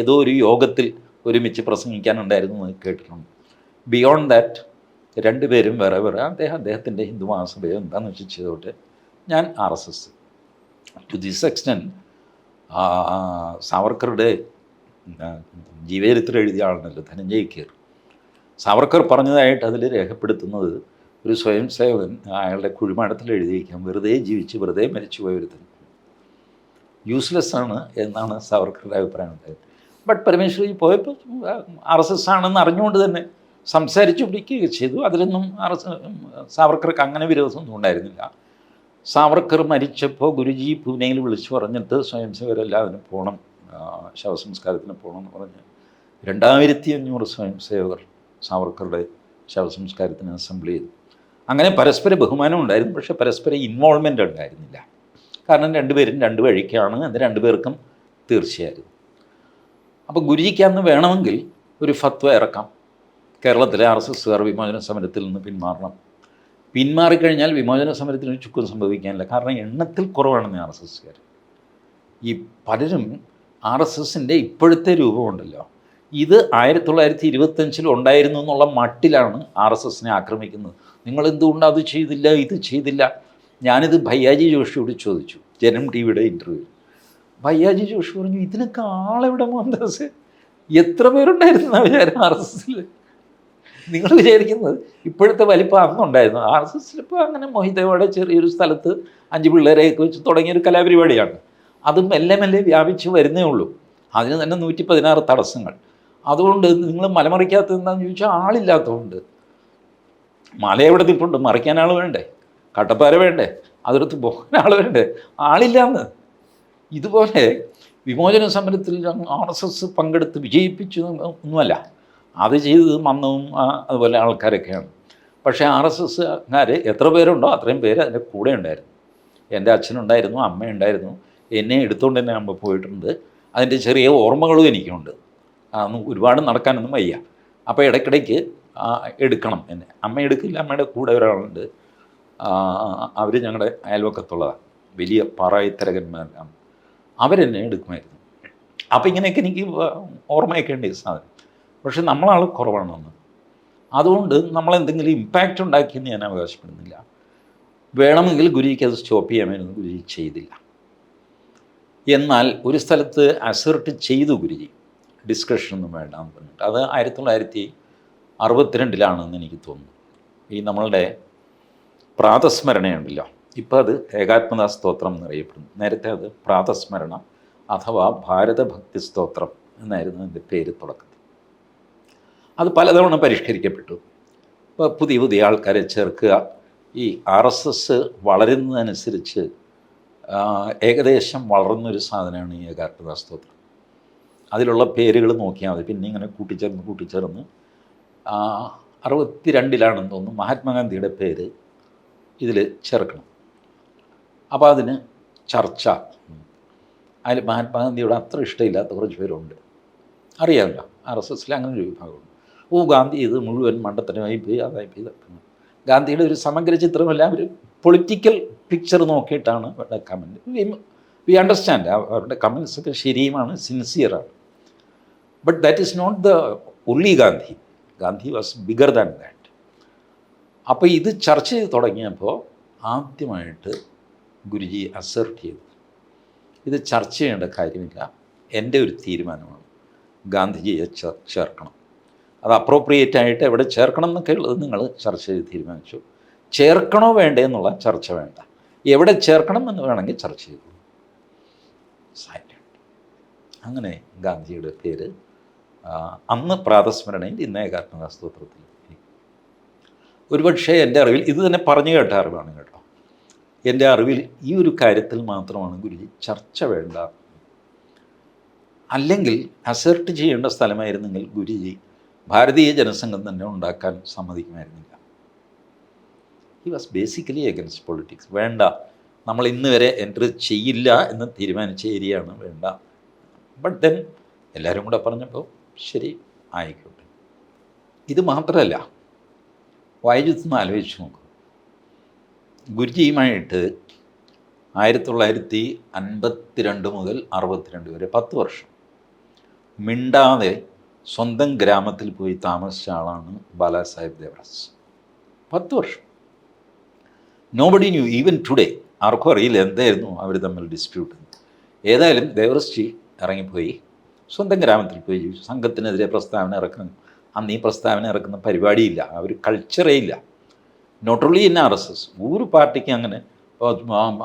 ഏതോ ഒരു യോഗത്തിൽ ഒരുമിച്ച് പ്രസംഗിക്കാനുണ്ടായിരുന്നു എന്ന് കേട്ടിട്ടുണ്ട്. ബിയോണ്ട് ദാറ്റ് രണ്ടുപേരും വേറെ വേറെ അദ്ദേഹം അദ്ദേഹത്തിന്റെ ഹിന്ദു മഹാസഭയോ എന്താണെന്ന് വെച്ച് ചെയ്തോട്ടെ. ഞാൻ R S S. To this extent സാവർക്കറുടെ ജീവചരിത്രം എഴുതിയ ആളാണല്ലോ ധനഞ്ജയ് കീർ സാവർക്കർ പറഞ്ഞതായിട്ട് അതിൽ രേഖപ്പെടുത്തുന്നത് ഒരു സ്വയം സേവകൻ അയാളുടെ കുഴിമാടത്തിൽ എഴുതിയിരിക്കാം. വെറുതെ ജീവിച്ച് വെറുതെ മരിച്ചു പോയവരുത്തൻ യൂസ്ലെസ് ആണ് എന്നാണ് സാവർക്കറുടെ അഭിപ്രായം ഉണ്ടായത്. ബട്ട് പരമേശ്വരി പോയപ്പോൾ ആർ എസ് എസ് ആണെന്ന് അറിഞ്ഞുകൊണ്ട് തന്നെ സംസാരിച്ചു പിടിക്കുകയൊക്കെ ചെയ്തു. അതിലൊന്നും ആർ എസ് സാവർക്കർക്ക് അങ്ങനെ വിരോധമൊന്നും ഉണ്ടായിരുന്നില്ല. സാവർക്കർ മരിച്ചപ്പോൾ ഗുരുജി പൂനെയിൽ വിളിച്ചു പറഞ്ഞിട്ട് സ്വയം സേവകരെല്ലാവരും പോകണം ശവസംസ്കാരത്തിന് പോകണം എന്ന് പറഞ്ഞ്. രണ്ടായിരത്തി അഞ്ഞൂറ് സ്വയം സേവകർ സാവർക്കറുടെ ശവസംസ്കാരത്തിന് അസംബ്ലി ചെയ്തു. അങ്ങനെ പരസ്പര ബഹുമാനം ഉണ്ടായിരുന്നു പക്ഷേ പരസ്പര ഇൻവോൾവ്മെന്റ് ഉണ്ടായിരുന്നില്ല. കാരണം രണ്ടുപേരും രണ്ട് വഴിക്കാണ് അത് രണ്ടുപേർക്കും തീർച്ചയായിരുന്നു. അപ്പോൾ ഗുരുജിക്ക് അന്ന് വേണമെങ്കിൽ ഒരു ഫത്വ ഇറക്കാം. കേരളത്തിലെ ആർ എസ് എസ്സുകാർ വിമോചന സമരത്തിൽ നിന്ന് പിന്മാറണം. പിന്മാറിക്കഴിഞ്ഞാൽ വിമോചന സമരത്തിന് ചുക്കും സംഭവിക്കാനില്ല. കാരണം എണ്ണത്തിൽ കുറവാണെന്ന് ആർ എസ് എസ്കാർ ഈ പലരും ആർ എസ് എസിന്റെ ഇപ്പോഴത്തെ രൂപമുണ്ടല്ലോ ഇത് ആയിരത്തി തൊള്ളായിരത്തി ഇരുപത്തഞ്ചിൽ ഉണ്ടായിരുന്നു എന്നുള്ള മട്ടിലാണ് ആർ എസ് എസിനെ ആക്രമിക്കുന്നത്. നിങ്ങൾ എന്തുകൊണ്ട് അത് ചെയ്തില്ല ഇത് ചെയ്തില്ല? ഞാനിത് ഭയ്യാജി ജോഷിയോട് ചോദിച്ചു ജനം ടി വിയുടെ ഇന്റർവ്യൂ. ഭയ്യാജി ജോഷി പറഞ്ഞു ഇതിനൊക്കെ ആളെവിടെ മോഹൻദാസ് എത്ര പേരുണ്ടായിരുന്നു വിചാരം ആർ എസ് എസിൽ നിങ്ങൾ വിചാരിക്കുന്നത് ഇപ്പോഴത്തെ വലിപ്പം അന്നുണ്ടായിരുന്നു. ആർ എസ് എസിൽ ഇപ്പോൾ അങ്ങനെ മൊഹിതയോടെ ചെറിയൊരു സ്ഥലത്ത് അഞ്ച് പിള്ളേരെയൊക്കെ വെച്ച് തുടങ്ങിയൊരു കലാപരിപാടിയാണ്. അത് മെല്ലെ മെല്ലെ വ്യാപിച്ച് വരുന്നേ ഉള്ളൂ. അതിന് തന്നെ നൂറ്റി പതിനാറ് തടസ്സങ്ങൾ. അതുകൊണ്ട് നിങ്ങൾ മലമറിക്കാത്തത് എന്താണെന്ന് ചോദിച്ചാൽ ആളില്ലാത്തതുകൊണ്ട്. മല എവിടെ നിൽപ്പുണ്ട്? മറിക്കാൻ ആൾ വേണ്ടേ? കട്ടപ്പാര വേണ്ടേ? അതിർത്ത് പോകാൻ ആൾ വേണ്ടേ? ആളില്ലാന്ന്. ഇതുപോലെ വിമോചന സമരത്തിൽ ആർ എസ് എസ് പങ്കെടുത്ത് വിജയിപ്പിച്ചു ഒന്നുമല്ല അത് ചെയ്തത് മന്നവും അതുപോലെ ആൾക്കാരൊക്കെയാണ്. പക്ഷേ ആർ എസ് എസ്സുകാർ എത്ര പേരുണ്ടോ അത്രയും പേര് അതിന്റെ കൂടെ ഉണ്ടായിരുന്നു. എന്റെ അച്ഛനുണ്ടായിരുന്നു അമ്മയുണ്ടായിരുന്നു എന്നെ എടുത്തുകൊണ്ട് തന്നെ നമ്മൾ പോയിട്ടുണ്ട്. അതിന്റെ ചെറിയ ഓർമ്മകളും എനിക്കുണ്ട്. അതൊന്നും ഒരുപാട് നടക്കാനൊന്നും വയ്യ. അപ്പോൾ ഇടയ്ക്കിടയ്ക്ക് എടുക്കണം എന്നെ. അമ്മ എടുക്കില്ല അമ്മയുടെ കൂടെ ഒരാളുണ്ട്. അവർ ഞങ്ങളുടെ അയൽവക്കത്തുള്ളതാണ്. വലിയ പാറായിത്തരകന്മാരാണ് അവരെന്നെ എടുക്കുമായിരുന്നു. അപ്പോൾ ഇങ്ങനെയൊക്കെ എനിക്ക് ഓർമ്മയൊക്കെ ഉണ്ട് ഈ സാധനം. പക്ഷെ നമ്മളാൾ കുറവാണെന്ന് അതുകൊണ്ട് നമ്മളെന്തെങ്കിലും ഇമ്പാക്റ്റ് ഉണ്ടാക്കിയെന്ന് ഞാൻ അവകാശപ്പെടുന്നില്ല. വേണമെങ്കിൽ ഗുരുജിക്ക് അത് സ്റ്റോപ്പ് ചെയ്യാമെന്ന് ഗുരുജി ചെയ്തില്ല. എന്നാൽ ഒരു സ്ഥലത്ത് അസർട്ട് ചെയ്തു ഗുരുജി. ഡിസ്കഷനൊന്നും വേണ്ട എന്ന് പറഞ്ഞിട്ട്. അത് ആയിരത്തി തൊള്ളായിരത്തി അറുപത്തിരണ്ടിലാണെന്ന് എനിക്ക് തോന്നുന്നു. ഈ നമ്മളുടെ പ്രാതസ്മരണയുണ്ടല്ലോ. ഇപ്പോൾ അത് ഏകാത്മതാ സ്തോത്രം എന്നറിയപ്പെടുന്നു. നേരത്തെ അത് പ്രാതസ്മരണ അഥവാ ഭാരതഭക്തി സ്തോത്രം എന്നായിരുന്നു അതിന്റെ പേര് തുടക്കത്തിൽ. അത് പലതവണ പരിഷ്കരിക്കപ്പെട്ടു. ഇപ്പോൾ പുതിയ പുതിയ ആൾക്കാരെ ചേർക്കുക ഈ ആർ എസ് എസ് വളരുന്നതനുസരിച്ച് ഏകദേശം വളർന്നൊരു സാധനമാണ് ഈ ഏകാത്മതാ സ്തോത്രം അതിലുള്ള പേരുകൾ നോക്കിയാൽ മതി. പിന്നെ ഇങ്ങനെ കൂട്ടിച്ചേർന്ന് കൂട്ടിച്ചേർന്ന് അറുപത്തി രണ്ടിലാണെന്ന് തോന്നുന്നു. മഹാത്മാഗാന്ധിയുടെ പേര് ഇതിൽ ചേർക്കണം. അപ്പോൾ അതിന് ചർച്ച. അതിൽ മഹാത്മാഗാന്ധിയോട് അത്ര ഇഷ്ടമില്ലാത്ത കുറച്ച് പേരുണ്ട്. അറിയാമല്ലോ ആർ എസ് എസിൽ അങ്ങനെ ഒരു വിഭാഗമുണ്ട്. ഓ ഗാന്ധി ഇത് മുഴുവൻ മണ്ടത്തരമായി പോയി അതായി പോയി ഗാന്ധിയുടെ ഒരു സമഗ്ര ചിത്രമല്ല ഒരു പൊളിറ്റിക്കൽ പിക്ചർ നോക്കിയിട്ടാണ് അവരുടെ കമന്റ് വി അണ്ടർസ്റ്റാൻഡ് അവരുടെ കമൻസ് ഒക്കെ ശരിയുമാണ് സിൻസിയറാണ് but that is not the only Gandhi Gandhi was bigger than that അപ്പോൾ ഇത് ചർച്ച ചെയ്ത് തുടങ്ങിയപ്പോൾ ആദ്യമായിട്ട് ഗുരുജി അസർട്ട് ചെയ്തു. ഇത് ചർച്ച ചെയ്യേണ്ട കാര്യമില്ല എന്റെ ഒരു തീരുമാനമാണ് ഗാന്ധിജിയെ ചേർക്കണം. അത് അപ്രോപ്രിയേറ്റ് ആയിട്ട് എവിടെ ചേർക്കണം എന്നൊക്കെ ഉള്ളത് നിങ്ങൾ ചർച്ച ചെയ്ത് തീരുമാനിച്ചു. ചേർക്കണോ വേണ്ടേ എന്നുള്ള ചർച്ച വേണ്ട. എവിടെ ചേർക്കണം എന്ന് വേണമെങ്കിൽ ചർച്ച ചെയ്തു അങ്ങനെ ഗാന്ധിയുടെ പേര് അന്ന് പ്രാതസ്മരണയിൽ ഇന്ന് ഏകാത്മക സ്തോത്രത്തിൽ. ഒരുപക്ഷേ എന്റെ അറിവിൽ ഇത് തന്നെ പറഞ്ഞു കേട്ട അറിവാണ് കേട്ടോ. എന്റെ അറിവിൽ ഈ ഒരു കാര്യത്തിൽ മാത്രമാണ് ഗുരുജി ചർച്ച വേണ്ട. അല്ലെങ്കിൽ അസർട്ട് ചെയ്യേണ്ട സ്ഥലമായിരുന്നെങ്കിൽ ഗുരുജി ഭാരതീയ ജനസംഘം തന്നെ ഉണ്ടാക്കാൻ സമ്മതിക്കുമായിരുന്നില്ല. He was basically against politics വേണ്ട. നമ്മൾ ഇന്ന് വരെ എന്റർ ചെയ്യില്ല എന്ന് തീരുമാനിച്ച ഏരിയയാണ് വേണ്ട. ബട്ട് ദെൻ എല്ലാവരും കൂടെ പറഞ്ഞപ്പോൾ ശരി ആയിക്കോട്ടെ. ഇത് മാത്രമല്ല വായുജുത്തൊന്ന് ആലോചിച്ച് നോക്കൂ. ഗുരുജിയുമായിട്ട് ആയിരത്തി തൊള്ളായിരത്തി അൻപത്തിരണ്ട് മുതൽ അറുപത്തിരണ്ട് വരെ പത്ത് വർഷം മിണ്ടാതെ സ്വന്തം ഗ്രാമത്തിൽ പോയി താമസിച്ച ആളാണ് ബാലാസാഹിബ് ദേവറാസ് പത്ത് വർഷം. നോബഡി ന്യൂ ഈവൻ ടുഡേ ആർക്കും അറിയില്ല എന്തായിരുന്നു അവർ തമ്മിൽ ഡിസ്പ്യൂട്ട് ഏതായാലും ദേവറസ്ജി ഇറങ്ങിപ്പോയി സ്വന്തം ഗ്രാമത്തിൽ പോയി ജീവിച്ചു. സംഘത്തിനെതിരെ പ്രസ്താവന ഇറക്കുന്നു. അന്ന് ഈ പ്രസ്താവന ഇറക്കുന്ന പരിപാടിയില്ല ആ ഒരു കൾച്ചറേ ഇല്ല. Not only in R S S ഒരു പാർട്ടിക്ക് അങ്ങനെ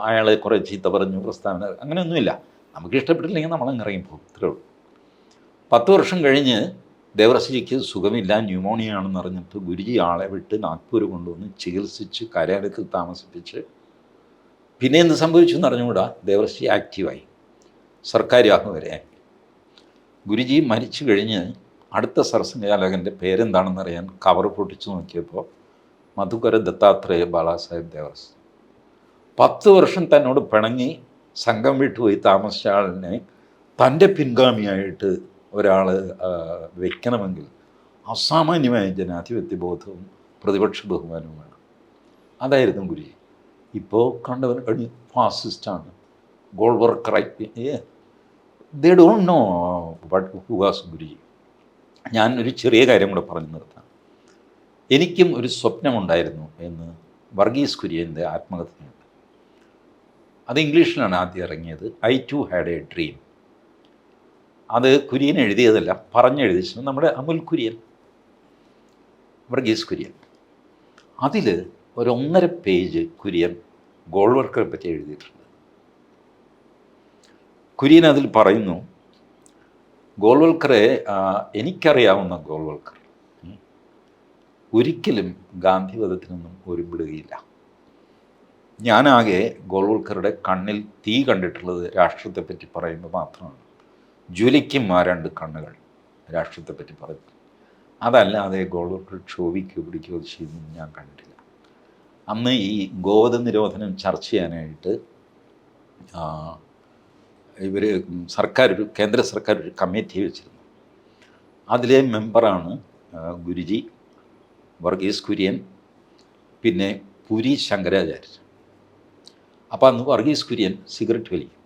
അയാളെ കുറേ ചീത്ത പറഞ്ഞു പ്രസ്താവന അങ്ങനെയൊന്നുമില്ല നമുക്ക് ഇഷ്ടപ്പെട്ടില്ലെങ്കിൽ നമ്മൾ അങ്ങ് ഇറങ്ങിപ്പോകും ഇത്രേ ഉള്ളൂ. പത്ത് വർഷം കഴിഞ്ഞ് ദേവറസിജിക്ക് സുഖമില്ല ന്യൂമോണിയ ആണെന്ന് അറിഞ്ഞിട്ട് ഗുരുജി ആളെ വിട്ട് നാഗ്പൂർ കൊണ്ടുവന്ന് ചികിത്സിച്ച് കരയടുക്കൽ താമസിപ്പിച്ച് പിന്നെ എന്ത് സംഭവിച്ചു എന്ന് അറിഞ്ഞുകൂടാ? ദേവറസി ആക്റ്റീവായി. സർക്കാരാഹ് വരെ ഗുരുജി മരിച്ചു കഴിഞ്ഞ് അടുത്ത സർസംഘാലകന്റെ പേരെന്താണെന്ന് അറിയാൻ കവർ പൊട്ടിച്ചു നോക്കിയപ്പോൾ മധുകര ദത്താത്രേയ ബാലാസാഹിബ് ദേവസ് പത്ത് വർഷം തന്നോട് പിണങ്ങി സംഘം വിട്ടുപോയി താമസിച്ച ആളിനെ തന്റെ പിൻഗാമിയായിട്ട് ഒരാൾ വെക്കണമെങ്കിൽ അസാമാന്യമായ ജനാധിപത്യ ബോധവും പ്രതിപക്ഷ ബഹുമാനവും വേണം. അതായിരുന്നു ഗുരു. ഇപ്പോൾ കണ്ടവൻ കഴിഞ്ഞ് ഫാസിസ്റ്റാണ് Golwalkar they don't know what who was Guruji ഞാൻ ഒരു ചെറിയ കാര്യം കൂടെ പറഞ്ഞു നിർത്താം. എനിക്കും ഒരു സ്വപ്നമുണ്ടായിരുന്നു എന്ന് വർഗീസ് കുര്യന്റെ ആത്മകഥയുണ്ട്. അത് ഇംഗ്ലീഷിലാണ് ആദ്യം ഇറങ്ങിയത്. I too had a dream അത് കുര്യൻ എഴുതിയതല്ല പറഞ്ഞെഴുതിച്ചു നമ്മുടെ അമുൽ കുര്യൻ വർഗീസ് കുര്യൻ. അതിൽ ഒരു ഒന്നര പേജ് കുര്യൻ ഗോൾവർക്കറെ പറ്റി എഴുതിയിട്ടുണ്ട്. കുര്യൻ അതിൽ പറയുന്നു ഗോൾവൽക്കറെ എനിക്കറിയാവുന്ന ഗോൾവൽക്കർ ഒരിക്കലും ഗാന്ധിവധത്തിനൊന്നും ഒരുമ്പിടുകയില്ല ഞാനാകെ ഗോൾവൽക്കറുടെ കണ്ണിൽ തീ കണ്ടിട്ടുള്ളത് രാഷ്ട്രത്തെപ്പറ്റി പറയുമ്പോൾ മാത്രമാണ്. ജ്വലിക്കും ആ രണ്ട് കണ്ണുകൾ. രാഷ്ട്രത്തെപ്പറ്റി പറയും അതല്ലാതെ ഗോൾവൽക്കർ ക്ഷോഭിക്കുകയോ പിടിക്കുകയോ ചെയ്യുന്നു ഞാൻ കണ്ടിട്ടില്ല. അന്ന് ഈ ഗോവധ നിരോധനം ചർച്ച ചെയ്യാനായിട്ട് ഇവർ സർക്കാർ ഒരു കേന്ദ്ര സർക്കാർ ഒരു കമ്മിറ്റി വെച്ചിരുന്നു. അതിലെ മെമ്പറാണ് ഗുരുജി വർഗീസ് കുര്യൻ പിന്നെ പുരി ശങ്കരാചാര്യർ. അപ്പോൾ അന്ന് വർഗീസ് കുര്യൻ സിഗരറ്റ് വലിക്കും.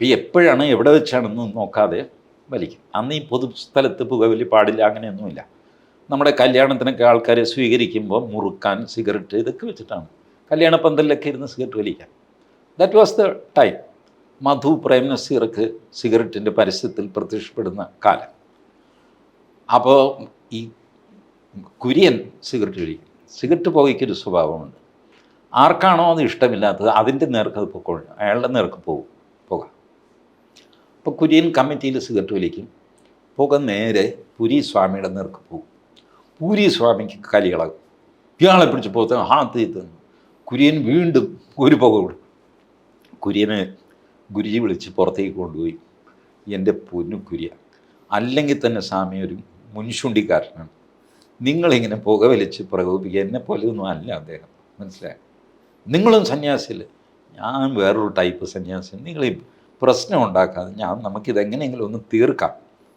അപ്പോൾ എപ്പോഴാണ് എവിടെ വെച്ചാണെന്ന് നോക്കാതെ വലിക്കും. അന്ന് ഈ പൊതു സ്ഥലത്ത് പുകവലി പാടില്ല അങ്ങനെയൊന്നുമില്ല. നമ്മുടെ കല്യാണത്തിനൊക്കെ ആൾക്കാരെ സ്വീകരിക്കുമ്പോൾ മുറുക്കാൻ സിഗരറ്റ് ഇതൊക്കെ വെച്ചിട്ടാണ്. കല്യാണ പന്തലിലൊക്കെ ഇരുന്ന് സിഗരറ്റ് വലിക്കാൻ. That was the time Madhu Prem നസീർക്ക് സിഗരറ്റിന്റെ പരസ്യത്തിൽ പ്രത്യക്ഷപ്പെടുന്ന കാലം. അപ്പോൾ ഈ കുര്യൻ സിഗരറ്റ് വലിക്കും. സിഗരറ്റ് പുകയ്ക്കൊരു സ്വഭാവമുണ്ട്. ആർക്കാണോ അത് ഇഷ്ടമില്ലാത്തത് അതിന്റെ നേർക്ക് അത് പൊക്കോളും. അയാളുടെ നേർക്ക് പോകും. അപ്പോൾ കുര്യൻ കമ്മിറ്റിയിൽ സിഗരറ്റ് വലിക്കും പുക നേരെ പുരി സ്വാമിയുടെ നേർക്ക് പോകും. പുരി സ്വാമിക്ക് കലികളാകും ഇയാളെ പിടിച്ച് പോത്ത് ഹാ തീത്ത് കുര്യൻ വീണ്ടും ഒരു പുക കൊടുക്കും. കുര്യനെ ഗുരുജി വിളിച്ച് പുറത്തേക്ക് കൊണ്ടുപോയി. എന്റെ പൊന്നു കുര്യ അല്ലെങ്കിൽ തന്നെ സ്വാമി ഒരു മുൻശുണ്ടിക്കാരനാണ് നിങ്ങളിങ്ങനെ പുക വലിച്ച് പ്രകോപിക്കുക എന്നെ പോലെ ഒന്നും അല്ല അദ്ദേഹം. മനസ്സിലായോ? നിങ്ങളും സന്യാസിയിൽ ഞാൻ വേറൊരു ടൈപ്പ് സന്യാസി. നിങ്ങൾ ഈ പ്രശ്നം ഉണ്ടാക്കാതെ ഞാൻ നമുക്കിതെങ്ങനെയെങ്കിലും ഒന്ന് തീർക്കാം.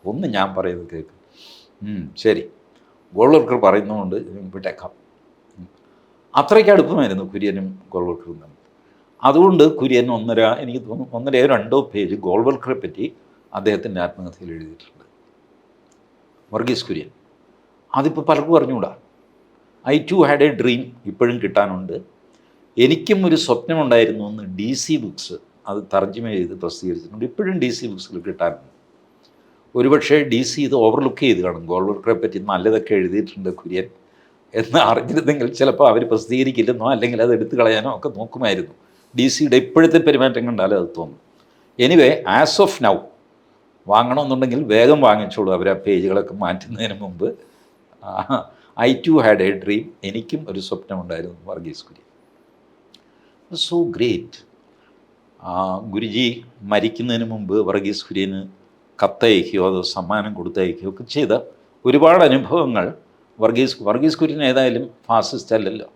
ഒന്ന് ഞാൻ പറയുന്നത് കേൾക്കും ശരി. ഗോൾവർക്കർ പറയുന്നതുകൊണ്ട് വിട്ടേക്കാം. അത്രയ്ക്ക് അടുപ്പമായിരുന്നു കുര്യനും ഗോൾവർക്കറും തമ്മിൽ. അതുകൊണ്ട് കുര്യൻ ഒന്നര എനിക്ക് തോന്നുന്നു ഒന്നരയോ രണ്ടോ പേജ് ഗോൾവർക്കറെ പറ്റി അദ്ദേഹത്തിന്റെ ആത്മകഥയിൽ എഴുതിയിട്ടുണ്ട്. വർഗീസ് കുര്യൻ. അതിപ്പോൾ പലർക്കും അറിഞ്ഞുകൂടാ. I too had a dream ഇപ്പോഴും കിട്ടാനുണ്ട്. എനിക്കും ഒരു സ്വപ്നമുണ്ടായിരുന്നു എന്ന് ഡി സി ബുക്സ് അത് തർജമ ചെയ്ത് പ്രസിദ്ധീകരിച്ചിട്ടുണ്ട്. ഇപ്പോഴും ഡി സി ബുക്സിൽ കിട്ടാറുണ്ട്. ഒരുപക്ഷേ ഡി സി ഇത് ഓവർലുക്ക് ചെയ്ത് കാണും. ഗോൾവർക്കറെ പറ്റി നല്ലതൊക്കെ എഴുതിയിട്ടുണ്ട് കുര്യൻ എന്ന് അറിഞ്ഞിരുന്നെങ്കിൽ ചിലപ്പോൾ അവർ പ്രസിദ്ധീകരിക്കില്ലെന്നോ അല്ലെങ്കിൽ അത് എടുത്തു കളയാനോ ഒക്കെ നോക്കുമായിരുന്നു. ഡി സിയുടെ ഇപ്പോഴത്തെ പെരുമാറ്റം കണ്ടാലും അത് തോന്നും. എനിവേ ആസ് ഓഫ് നൗ വാങ്ങണമെന്നുണ്ടെങ്കിൽ വേഗം വാങ്ങിച്ചോളൂ. അവർ ആ പേജുകളൊക്കെ മാറ്റുന്നതിന് മുമ്പ്. I too had a dream എനിക്കും ഒരു സ്വപ്നമുണ്ടായിരുന്നു വർഗീസ് കുര്യൻ. സോ ഗ്രേറ്റ് ഗുരുജി മരിക്കുന്നതിന് മുമ്പ് വർഗീസ് കുര്യന് കത്തയക്കുകയോ അതോ സമ്മാനം കൊടുത്തയക്കുകയോ ഒക്കെ ചെയ്ത ഒരുപാട് അനുഭവങ്ങൾ വർഗീസ് വർഗീസ് കുര്യൻ ഏതായാലും ഫാസിസ്റ്റ് അല്ലല്ലോ.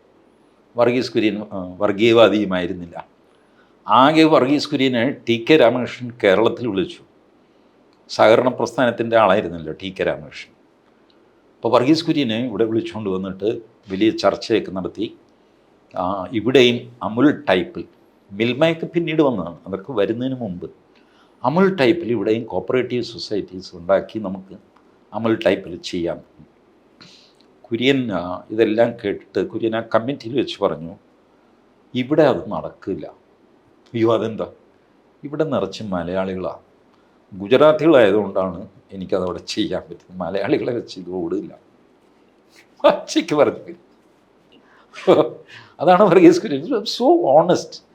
വർഗീസ് കുര്യൻ വർഗീയവാദിയുമായിരുന്നില്ല. ആകെ വർഗീസ് കുര്യനെ ടി കെ രാമകൃഷ്ണൻ കേരളത്തിൽ വിളിച്ചു. സഹകരണ പ്രസ്ഥാനത്തിന്റെ ആളായിരുന്നല്ലോ ടി കെ രാമകൃഷ്ണൻ. അപ്പോൾ വർഗീസ് കുര്യനെ ഇവിടെ വിളിച്ചുകൊണ്ട് വന്നിട്ട് വലിയ ചർച്ചയൊക്കെ നടത്തി. ഇവിടെയും അമുൽ ടൈപ്പിൽ മിൽമയൊക്കെ പിന്നീട് വന്നതാണ്. അതൊക്കെ വരുന്നതിന് മുമ്പ് അമുൽ ടൈപ്പിൽ ഇവിടെയും കോപ്പറേറ്റീവ് സൊസൈറ്റീസ് ഉണ്ടാക്കി നമുക്ക് അമൽ ടൈപ്പിൽ ചെയ്യാം. കുര്യൻ ഇതെല്ലാം കേട്ടിട്ട് കുര്യൻ ആ കമ്മിറ്റിയിൽ വെച്ച് പറഞ്ഞു ഇവിടെ അത് നടക്കില്ല. അയ്യോ അതെന്താ? ഇവിടെ നിറച്ച് മലയാളികളാണ് ഗുജറാത്തികളായതുകൊണ്ടാണ് എനിക്കതവിടെ ചെയ്യാൻ പറ്റുന്നത് മലയാളികളെ വെച്ച് ഇത് ഓടില്ല. പച്ചയ്ക്ക് പറഞ്ഞു. അതാണ് വർഗീസ് കുര്യൻ. സോ ഓണസ്റ്റ്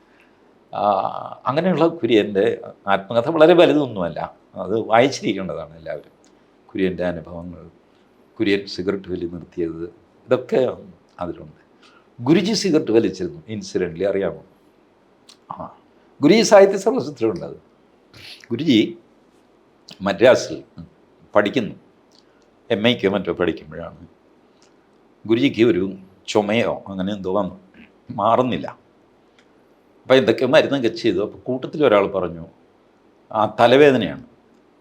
അങ്ങനെയുള്ള കുര്യന്റെ ആത്മകഥ വളരെ വലുതൊന്നുമല്ല. അത് വായിച്ചിരിക്കേണ്ടതാണ് എല്ലാവരും. കുര്യന്റെ അനുഭവങ്ങൾ കുര്യൻ സിഗരറ്റ് വലി നിർത്തിയത് ഇതൊക്കെ അതിലുണ്ട്. ഗുരുജി സിഗരറ്റ് വലിച്ചിരുന്നു ഇൻസിഡന്റലി അറിയാമോ? ആ ഗുരുജി സാഹിത്യ സർവസ്വത്തിലുണ്ട് ഗുരുജി മദ്രാസിൽ പഠിക്കുന്നു. എം ഐക്കോ മറ്റോ പഠിക്കുമ്പോഴാണ്. ഗുരുജിക്ക് ഒരു ചുമയോ അങ്ങനെ എന്തോ വന്നു. മാറുന്നില്ല. അപ്പോൾ എന്തൊക്കെ മരുന്നൊക്കെ ചെയ്തു. അപ്പോൾ കൂട്ടത്തിൽ ഒരാൾ പറഞ്ഞു ആ തലവേദനയാണ്.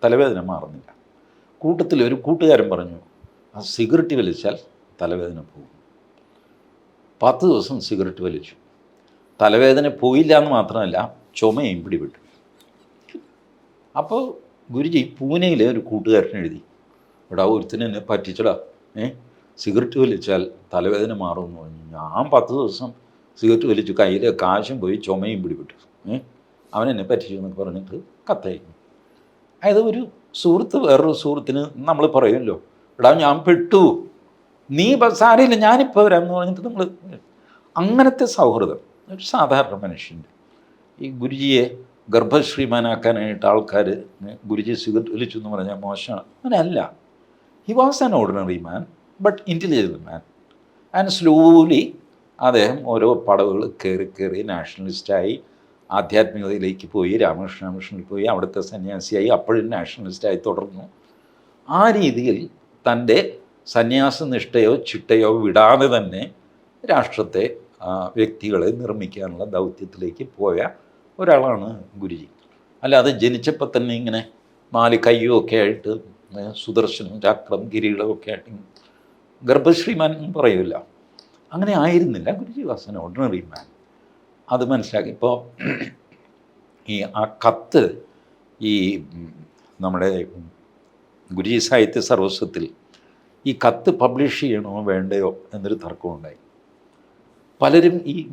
തലവേദന മാറുന്നില്ല. കൂട്ടത്തിൽ ഒരു കൂട്ടുകാരൻ പറഞ്ഞു ആ സിഗരറ്റ് വലിച്ചാൽ തലവേദന പോകും. പത്ത് ദിവസം സിഗരറ്റ് വലിച്ചു. തലവേദന പോയില്ല എന്ന് മാത്രമല്ല ചുമയും പിടിപെട്ടു. അപ്പോൾ ഗുരുജി പൂനെയിലെ ഒരു കൂട്ടുകാരൻ എഴുതി എടാ ഒരുത്തിന് എന്നെ പറ്റിച്ചടാ. ഏ സിഗരറ്റ് വലിച്ചാൽ തലവേദന മാറുമെന്ന് പറഞ്ഞു. ഞാൻ പത്ത് ദിവസം സിഗരറ്റ് വലിച്ചു കയ്യിൽ കാശും പോയി ചുമയും പിടിപെട്ടു. അവൻ എന്നെ പറ്റിച്ചു എന്നൊക്കെ പറഞ്ഞിട്ട് കത്തയക്കും അതായത് ഒരു സുഹൃത്ത് വേറൊരു സുഹൃത്തിന് നമ്മൾ പറയുമല്ലോ എടാ ഞാൻ പെട്ടു. നീ സാരയില്ല ഞാനിപ്പോൾ ഞാനിപ്പോൾ വരാമെന്ന് പറഞ്ഞിട്ട് നമ്മൾ അങ്ങനത്തെ സൗഹൃദം. ഒരു സാധാരണ മനുഷ്യന്റെ. ഈ ഗുരുജിയെ ഗർഭശ്രീമാനാക്കാനായിട്ട് ആൾക്കാർ ഗുരുജി സിഗരറ്റ് വലിച്ചു എന്ന് പറഞ്ഞാൽ മോശമാണ്. അങ്ങനെയല്ല. He was an ordinary man but intelligent man and slowly അദ്ദേഹം ഓരോ പടവുകൾ കയറി കയറി നാഷണലിസ്റ്റായി ആധ്യാത്മികതയിലേക്ക് പോയി രാമകൃഷ്ണ മിഷനിൽ പോയി അവിടുത്തെ സന്യാസിയായി അപ്പോഴും നാഷണലിസ്റ്റായി തുടർന്നു. ആ രീതിയിൽ തന്റെ സന്യാസ നിഷ്ഠയോ ചിട്ടയോ വിടാതെ തന്നെ രാഷ്ട്രത്തെ വ്യക്തികളെ നിർമ്മിക്കാനുള്ള ദൗത്യത്തിലേക്ക് പോയ ഒരാളാണ് ഗുരുജി. അല്ലാതെ ജനിച്ചപ്പോൾ തന്നെ ഇങ്ങനെ നാല് കയ്യും ഒക്കെ ആയിട്ട് സുദർശനം ചക്രം കിരീടമൊക്കെ ആയിട്ട് ഗർഭശ്രീമാൻ എന്ന് പറയില്ല അങ്ങനെ ആയിരുന്നില്ല. ഗുരുജി വാസ് ഓർഡിനറി മാൻ അത് മനസ്സിലാക്കി. ഇപ്പോൾ ഈ ആ കത്ത് ഈ നമ്മുടെ ഗുരുജി സാഹിത്യ സർവസ്വത്തിൽ ഈ കത്ത് പബ്ലിഷ് ചെയ്യണോ വേണ്ടയോ എന്നൊരു തർക്കമുണ്ടായി പലരും ഈ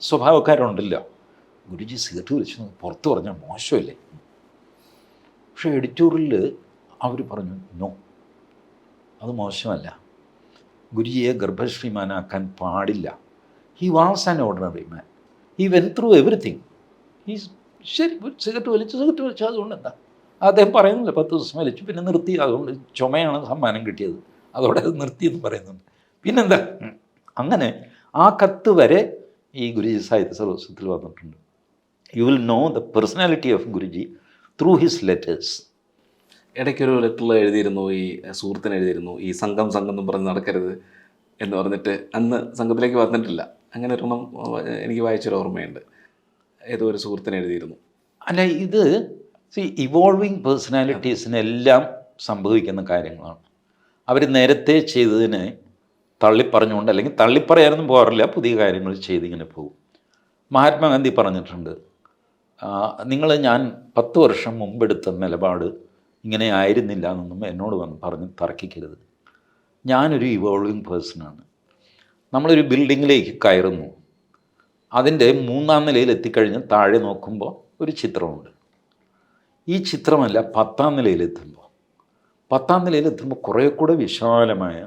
സ്വഭാവക്കാരുണ്ടല്ലോ. ഗുരുജി സിഗരറ്റ് വലിച്ചു പുറത്ത് പറഞ്ഞാൽ മോശമല്ലേ? പക്ഷേ എഡിറ്റോറിയൽ അവർ പറഞ്ഞു നോ അത് മോശമല്ല. ഗുരുജിയെ ഗർഭശ്രീമാനാക്കാൻ പാടില്ല. He was an ordinary man he went through everything ഈ ശരി സിഗരറ്റ് വലിച്ചു സിഗരറ്റ് വലിച്ചു അതുകൊണ്ട് എന്താ? അദ്ദേഹം പറയുന്നില്ല പത്ത് ദിവസം വലിച്ചു പിന്നെ നിർത്തി അതുകൊണ്ട് ചുമയാണ് സമ്മാനം കിട്ടിയത്. അതോടെ അത് നിർത്തി എന്ന് പറയുന്നുണ്ട്. പിന്നെന്താ? അങ്ങനെ ആ കത്ത് വരെ ഈ ഗുരുജി സാഹിത്യ സർവസ്വത്തിൽ വന്നിട്ടുണ്ട്. You will know the personality of Guruji through his letters ഇടയ്ക്കൊരു ലെറ്ററിൽ എഴുതിയിരുന്നു ഈ സുഹൃത്തിന് എഴുതിയിരുന്നു ഈ സംഘം സംഘം എന്നും പറഞ്ഞ് നടക്കരുത് എന്ന് പറഞ്ഞിട്ട് അന്ന് സംഘത്തിലേക്ക് വന്നിട്ടില്ല. അങ്ങനെ ഒരെണ്ണം എനിക്ക് വായിച്ചൊരു ഓർമ്മയുണ്ട്. ഏതോ ഒരു സുഹൃത്തിന് എഴുതിയിരുന്നു. അല്ല ഇത് സി ഇവോൾവിങ് പേഴ്സണാലിറ്റീസിനെല്ലാം സംഭവിക്കുന്ന കാര്യങ്ങളാണ്. അവർ നേരത്തെ ചെയ്തതിനെ തള്ളിപ്പറഞ്ഞുകൊണ്ട് അല്ലെങ്കിൽ തള്ളിപ്പറയാനൊന്നും പോകാറില്ല പുതിയ കാര്യങ്ങൾ ചെയ്തിങ്ങനെ പോകും. മഹാത്മാഗാന്ധി പറഞ്ഞിട്ടുണ്ട് നിങ്ങൾ ഞാൻ പത്ത് വർഷം മുമ്പെടുത്ത നിലപാട് ഇങ്ങനെ ആയിരുന്നില്ല എന്നൊന്നും എന്നോട് വന്ന് പറഞ്ഞ് തർക്കിക്കരുത്. ഞാനൊരു ഇവോൾവിങ് പേഴ്സണാണ് നമ്മളൊരു ബിൽഡിങ്ങിലേക്ക് കയറുന്നു. അതിന്റെ മൂന്നാം നിലയിൽ എത്തിക്കഴിഞ്ഞ് താഴെ നോക്കുമ്പോൾ ഒരു ചിത്രമുണ്ട്. ഈ ചിത്രമല്ല പത്താം നിലയിലെത്തുമ്പോൾ പത്താം നിലയിലെത്തുമ്പോൾ കുറേ കൂടെ വിശാലമായ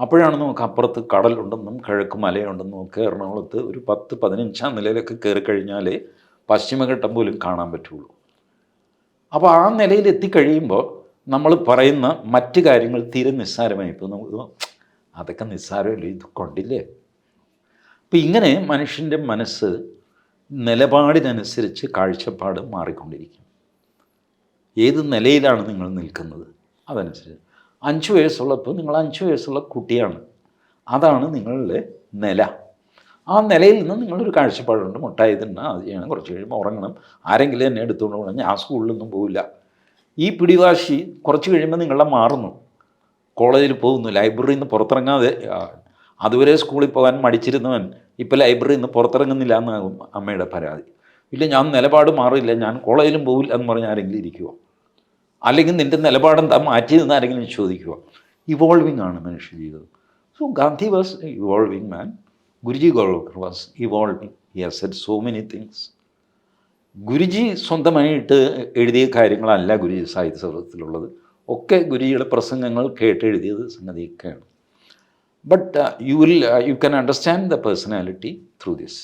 അപ്പോഴാണ് നമുക്ക് അപ്പുറത്ത് കടലുണ്ടെന്നും കിഴക്ക് മലയുണ്ടെന്നും ഒക്കെ എറണാകുളത്ത് ഒരു പത്ത് പതിനഞ്ചാം നിലയിലൊക്കെ കയറി കഴിഞ്ഞാലേ പശ്ചിമഘട്ടം പോലും കാണാൻ പറ്റുള്ളൂ. അപ്പോൾ ആ നിലയിൽ എത്തിക്കഴിയുമ്പോൾ നമ്മൾ പറയുന്ന മറ്റ് കാര്യങ്ങൾ തീരെ നിസ്സാരമായി. ഇപ്പോൾ നമുക്ക് അതൊക്കെ നിസ്സാരമല്ലേ? ഇത് കൊണ്ടില്ലേ? അപ്പം ഇങ്ങനെ മനുഷ്യന്റെ മനസ്സ് നിലപാടിനനുസരിച്ച് കാഴ്ചപ്പാട് മാറിക്കൊണ്ടിരിക്കും. ഏത് നിലയിലാണ് നിങ്ങൾ നിൽക്കുന്നത്? അതനുസരിച്ച്. അഞ്ച് വയസ്സുള്ളപ്പോൾ നിങ്ങൾ അഞ്ച് വയസ്സുള്ള കുട്ടിയാണ്. അതാണ് നിങ്ങളുടെ നില. ആ നിലയിൽ നിന്ന് നിങ്ങളൊരു കാഴ്ചപ്പാടുണ്ട്. മുട്ടായി തിന്നണം അത് ചെയ്യണം കുറച്ച് കഴിയുമ്പോൾ ഉറങ്ങണം. ആരെങ്കിലും എന്നെ എടുത്തുകൊണ്ട് പോകണം ഞാൻ സ്കൂളിലൊന്നും പോവില്ല. ഈ പിടിവാശി കുറച്ച് കഴിയുമ്പോൾ നിങ്ങളെ മാറുന്നു. കോളേജിൽ പോകുന്നു. ലൈബ്രറിയിൽ നിന്ന് പുറത്തിറങ്ങാതെ അതുവരെ സ്കൂളിൽ പോകാൻ മടിച്ചിരുന്നവൻ ഇപ്പോൾ ലൈബ്രറിയിൽ നിന്ന് പുറത്തിറങ്ങുന്നില്ല എന്നാകും അമ്മയുടെ പരാതി. ഇല്ല ഞാൻ നിലപാട് മാറില്ല ഞാൻ കോളേജിലും പോവില്ല എന്ന് പറഞ്ഞാൽ ആരെങ്കിലും ഇരിക്കുമോ അല്ലെങ്കിൽ നിന്റെ നിലപാടെന്താ? മാറ്റിയതെന്ന് ആരെങ്കിലും ചോദിക്കുമോ ഇവോൾവിങ് ആണ് മനുഷ്യ ജീവിതം. So Gandhi was evolving man Guruji Golwalkar was evolving he has set so many things Guruji സ്വന്തമായിട്ട് എഴുതിയ കാര്യങ്ങളല്ല ഗുരുജി സാഹിത്യ സൗഹൃദത്തിലുള്ളത് ഒക്കെ ഗുരുജിയുടെ പ്രസംഗങ്ങൾ കേട്ട് എഴുതിയത് സംഗതിയൊക്കെയാണ്. But you will you can understand the personality through this